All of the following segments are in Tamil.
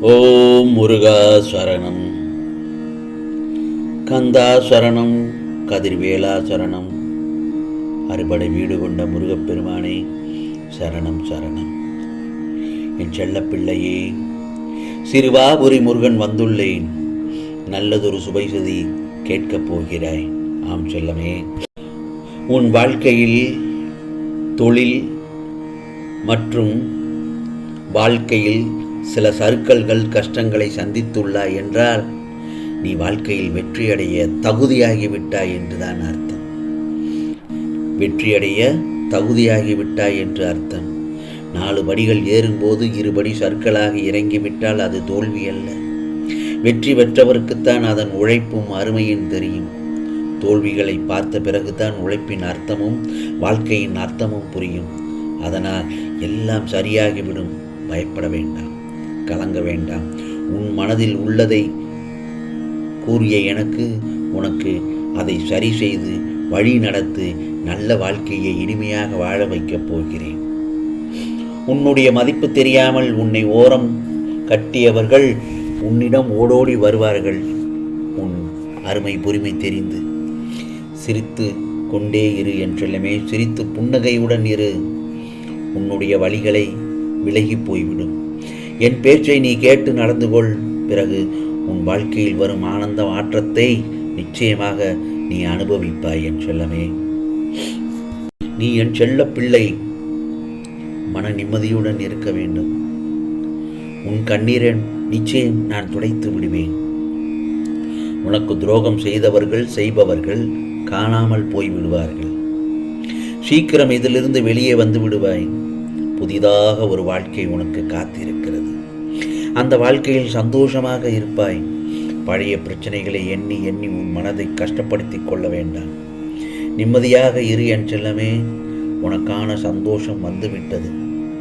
ஓம் முருகா சரணம். கந்தா சரணம் கதிர்வேலா சரணம். அறுபடை வீடு கொண்ட முருகப்பெருமானே சரணம் சரணம். என் செல்லப்பிள்ளையே சிறுவாபுரி முருகன் வந்துள்ளேன். நல்லதொரு சுபைசதி கேட்கப் போகிறாய். ஆம் செல்லமே உன் வாழ்க்கையில் தொழில் மற்றும் வாழ்க்கையில் சில சறுக்கல்கள் கஷ்டங்களை சந்தித்துள்ளாய் என்றால் நீ வாழ்க்கையில் வெற்றியடைய தகுதியாகிவிட்டாய் என்றுதான் அர்த்தம். வெற்றியடைய தகுதியாகிவிட்டாய் என்று அர்த்தம். நாலு படிகள் ஏறும்போது இருபடி சற்களாக இறங்கிவிட்டால் அது தோல்வி அல்ல. வெற்றி பெற்றவருக்குத்தான் அதன் உழைப்பும் அருமையும் தெரியும். தோல்விகளை பார்த்த பிறகுதான் உழைப்பின் அர்த்தமும் வாழ்க்கையின் அர்த்தமும் புரியும். அதனால் எல்லாம் சரியாகிவிடும். பயப்பட வேண்டாம். கலங்க வேண்டாம். உன் மனதில் உள்ளதை கூறிய எனக்கு உனக்கு அதை சரி செய்து வழி நடத்து நல்ல வாழ்க்கையை இனிமையாக வாழ வைக்கப் போகிறேன். உன்னுடைய மதிப்பு தெரியாமல் உன்னை ஓரம் கட்டியவர்கள் உன்னிடம் ஓடோடி வருவார்கள். உன் அருமை பொறுமை தெரிந்து. சிரித்து கொண்டே இரு என்றெல்லாமே சிரித்து புன்னகையுடன் இரு. உன்னுடைய வழிகளை விலகி போய்விடும். என் பேச்சை நீ கேட்டு நடந்து கொள். பிறகு உன் வாழ்க்கையில் வரும் ஆனந்த மாற்றத்தை நிச்சயமாக நீ அனுபவிப்பாய் என் செல்லமே. நீ என் செல்ல பிள்ளை. மன நிம்மதியுடன் இருக்க வேண்டும். உன் கண்ணீரை நிச்சயம் நான் துடைத்து விடுவேன். உனக்கு துரோகம் செய்தவர்கள் செய்பவர்கள் காணாமல் போய் விடுவார்கள் சீக்கிரம் இதிலிருந்து வெளியே வந்து விடுவாய். புதிதாக ஒரு வாழ்க்கை உனக்கு காத்திருக்கிறது. அந்த வாழ்க்கையில் சந்தோஷமாக இருப்பாய். பழைய பிரச்சனைகளை எண்ணி எண்ணி உன் மனதை கஷ்டப்படுத்தி கொள்ள வேண்டாம். நிம்மதியாக இரு என் செல்லமே உனக்கான சந்தோஷம் வந்துவிட்டது.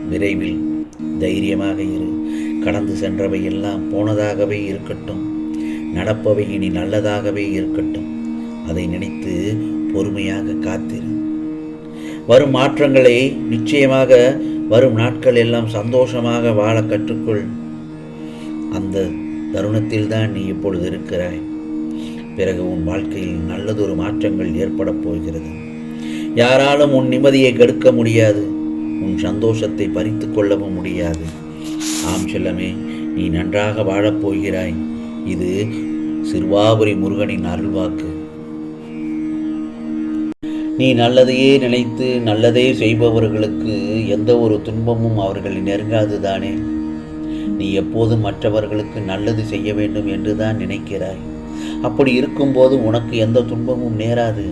விரைவில் தைரியமாக இரு. கடந்து சென்றவை எல்லாம் போனதாகவே இருக்கட்டும். நடப்பவை இனி நல்லதாகவே இருக்கட்டும். அதை நினைத்து பொறுமையாக காத்திரு. வரும் மாற்றங்களை நிச்சயமாக வரும் நாட்கள் எல்லாம் சந்தோஷமாக வாழ கற்றுக்கொள். அந்த தருணத்தில் தான் நீ இப்பொழுது இருக்கிறாய். பிறகு உன் வாழ்க்கையில் நல்லதொரு மாற்றங்கள் ஏற்படப் போகிறது. யாராலும் உன் நிம்மதியை கெடுக்க முடியாது. உன் சந்தோஷத்தை பறித்து கொள்ளவும் முடியாது. ஆம் செல்லமே நீ நன்றாக வாழப்போகிறாய் இது சிறுவாபுரி முருகனின் அருள்வாக்கு. நீ நல்லதையே நினைத்து நல்லதே செய்பவர்களுக்கு எந்த ஒரு துன்பமும் அவர்களை நெருங்காது தானே. நீ எப்போதும் மற்றவர்களுக்கு நல்லது செய்ய வேண்டும் என்று தான் நினைக்கிறாய். அப்படி இருக்கும்போது உனக்கு எந்த துன்பமும் நேராது.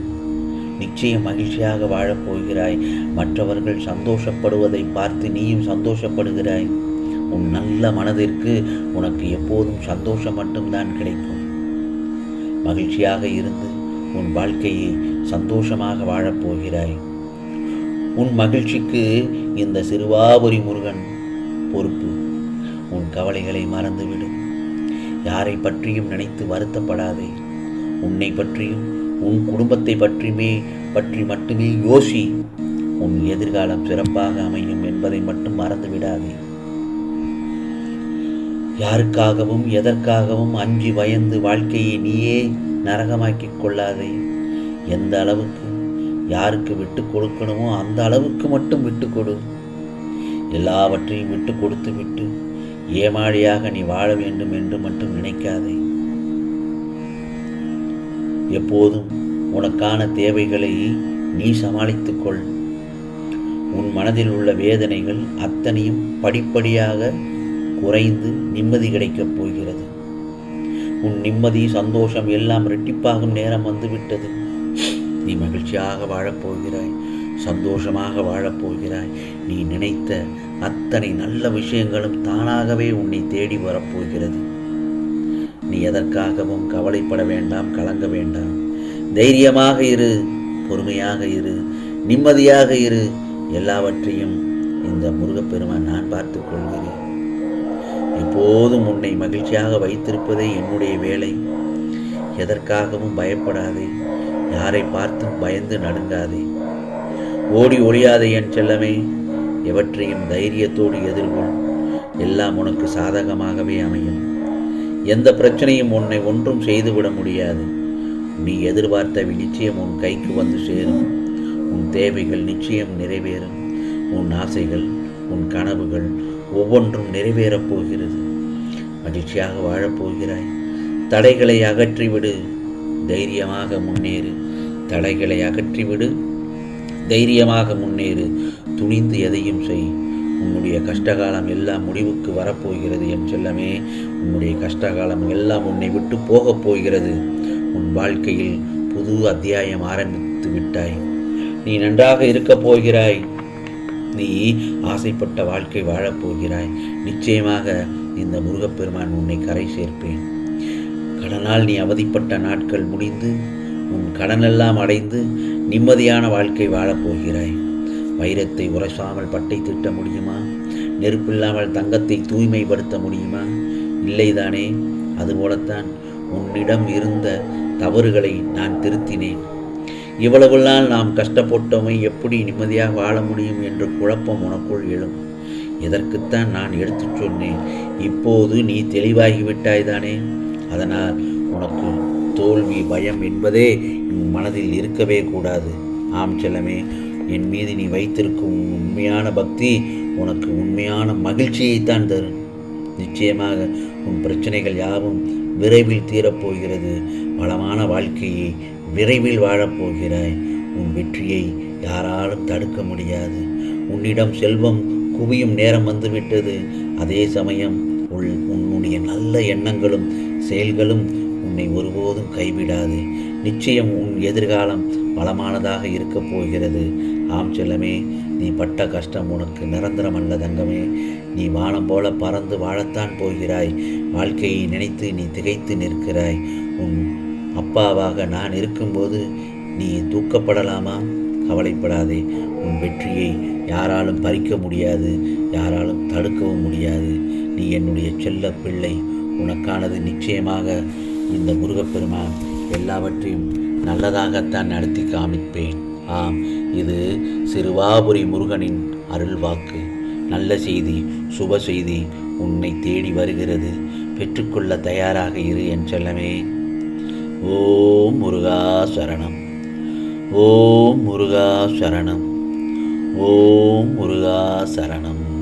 நிச்சயம் மகிழ்ச்சியாக வாழப்போகிறாய் மற்றவர்கள் சந்தோஷப்படுவதை பார்த்து நீயும் சந்தோஷப்படுகிறாய். உன் நல்ல மனதிற்கு உனக்கு எப்போதும் சந்தோஷம் மட்டும்தான் கிடைக்கும். மகிழ்ச்சியாக இருந்து உன் வாழ்க்கையை சந்தோஷமாக வாழப்போகிறாய். உன் மகிழ்ச்சிக்கு இந்த சிறுவாபுரி முருகன் பொறுப்பு. உன் கவலைகளை மறந்துவிடும் யாரை பற்றியும் நினைத்து வருத்தப்படாதே. உன்னை பற்றியும் உன் குடும்பத்தை பற்றியுமே பற்றி மட்டுமே யோசி. உன் எதிர்காலம் சிறப்பாக அமையும் என்பதை மட்டும் மறந்துவிடாதே. யாருக்காகவும் எதற்காகவும் அஞ்சி பயந்து வாழ்க்கையை நீயே நரகமாக்கிக் கொள்ளாதே. எந்த அளவுக்கு யாருக்கு விட்டு கொடுக்கணுமோ அந்த அளவுக்கு மட்டும் விட்டு கொடு. எல்லாவற்றையும் விட்டு கொடுத்து விட்டு ஏமாளியாக நீ வாழ வேண்டும் என்று மட்டும் நினைக்காதே. எப்போதும் உனக்கான தேவைகளை நீ சமாளித்துக்கொள் உன் மனதில் உள்ள வேதனைகள் அத்தனையும் படிப்படியாக குறைந்து நிம்மதி கிடைக்கப் போகிறது. உன் நிம்மதி சந்தோஷம் எல்லாம் ரெட்டிப்பாகும் நேரம் வந்துவிட்டது. நீ மகிழ்ச்சியாக வாழப்போகிறாய் சந்தோஷமாக வாழப்போகிறாய். நீ நினைத்த அத்தனை நல்ல விஷயங்களும் தானாகவே உன்னை தேடி வரப்போகிறது. நீ எதற்காகவும் கவலைப்பட வேண்டாம் கலங்க வேண்டாம். தைரியமாக இரு பொறுமையாக இரு நிம்மதியாக இரு. எல்லாவற்றையும் இந்த முருகப்பெருமான் நான் பார்த்து கொள்கிறேன். எப்போதும் உன்னை மகிழ்ச்சியாக வைத்திருப்பதே என்னுடைய வேலை. எதற்காகவும் பயப்படாதே. யாரை பார்த்தும் பயந்து நடுங்காதே. ஓடி ஒழியாதே என் செல்லமே எவற்றையும் தைரியத்தோடு எதிர்கொள். எல்லாம் உனக்கு சாதகமாகவே அமையும். எந்த பிரச்சனையும் உன்னை ஒன்றும் செய்துவிட முடியாது. நீ எதிர்பார்த்த நிச்சயம் உன் கைக்கு வந்து சேரும். உன் தேவைகள் நிச்சயம் நிறைவேறும். உன் ஆசைகள் உன் கனவுகள் ஒவ்வொன்றும் நிறைவேறப் போகிறது. மகிழ்ச்சியாக வாழப்போகிறாய் தடைகளை அகற்றிவிடு. தைரியமாக முன்னேறு. தடைகளை அகற்றிவிடு. தைரியமாக முன்னேறு. துணிந்து எதையும் செய். உன்னுடைய கஷ்டகாலம் எல்லாம் முடிவுக்கு வரப்போகிறது என் செல்லமே. உன்னுடைய கஷ்டகாலம் எல்லாம் உன்னை விட்டு போகப் போகிறது. உன் வாழ்க்கையில் புது அத்தியாயம் ஆரம்பித்து விட்டாய். நீ நன்றாக இருக்கப் போகிறாய். நீ ஆசைப்பட்ட வாழ்க்கை வாழப் போகிறாய். நிச்சயமாக இந்த முருகப்பெருமான் உன்னை கரை சேர்ப்பேன். கடனால் நீ அவதிப்பட்ட நாட்கள் முடிந்து உன் கடனெல்லாம் அடைந்து நிம்மதியான வாழ்க்கை வாழப்போகிறாய் வைரத்தை உரசாமல் பட்டை திட்ட முடியுமா? நெருப்பில்லாமல் தங்கத்தை தூய்மைப்படுத்த முடியுமா? இல்லைதானே அதுபோலத்தான் உன்னிடம் இருந்த தவறுகளை நான் திருத்தினேன். இவ்வளவு நாள் நாம் கஷ்டப்பட்டோமை எப்படி நிம்மதியாக வாழ முடியும் என்ற குழப்பம் உனக்குள் எழும். இதற்குத்தான் நான் எடுத்துச் சொன்னேன் இப்போது நீ தெளிவாகிவிட்டாய்தானே அதனால் உனக்கு தோல்வி பயம் என்பதே உன் மனதில் இருக்கவே கூடாது. ஆம் செல்லமே என் மீது நீ வைத்திருக்கும் உண்மையான பக்தி உனக்கு உண்மையான மகிழ்ச்சியைத்தான் தரும். நிச்சயமாக உன் பிரச்சனைகள் யாவும் விரைவில் தீரப்போகிறது. வளமான வாழ்க்கையை விரைவில் வாழப்போகிறாய். உன் வெற்றியை யாராலும் தடுக்க முடியாது. உன்னிடம் செல்வம் குவியும் நேரம் வந்துவிட்டது. அதே சமயம் உள் உன்னுடைய நல்ல எண்ணங்களும் செயல்களும் உன்னை ஒருபோதும் கைவிடாது. நிச்சயம் உன் எதிர்காலம் வளமானதாக இருக்கப் போகிறது. ஆம் செல்லமே நீ பட்ட கஷ்டம் உனக்கு நிரந்தரம் அல்ல தங்கமே. நீ வானம் போல பறந்து வாழத்தான் போகிறாய். வாழ்க்கையை நினைத்து நீ திகைத்து நிற்கிறாய். உன் அப்பாவாக நான் இருக்கும்போது நீ தூக்கப்படலாமா? கவலைப்படாதே. உன் வெற்றியை யாராலும் பறிக்க முடியாது. யாராலும் தடுக்கவும் முடியாது. நீ என்னுடைய செல்ல பிள்ளை. உனக்கானது நிச்சயமாக இந்த முருகப்பெருமான் எல்லாவற்றையும் நல்லதாகத்தான் நடத்தி காமிப்பேன். ஆம் இது சிறுவாபுரி முருகனின் அருள்வாக்கு நல்ல செய்தி சுப செய்தி உன்னை தேடி வருகிறது. பெற்றுக்கொள்ள தயாராக இரு என் செல்லமே. ஓம் முருகா சரணம். ஓம் முருகா சரணம். ஓம் முருகா சரணம்.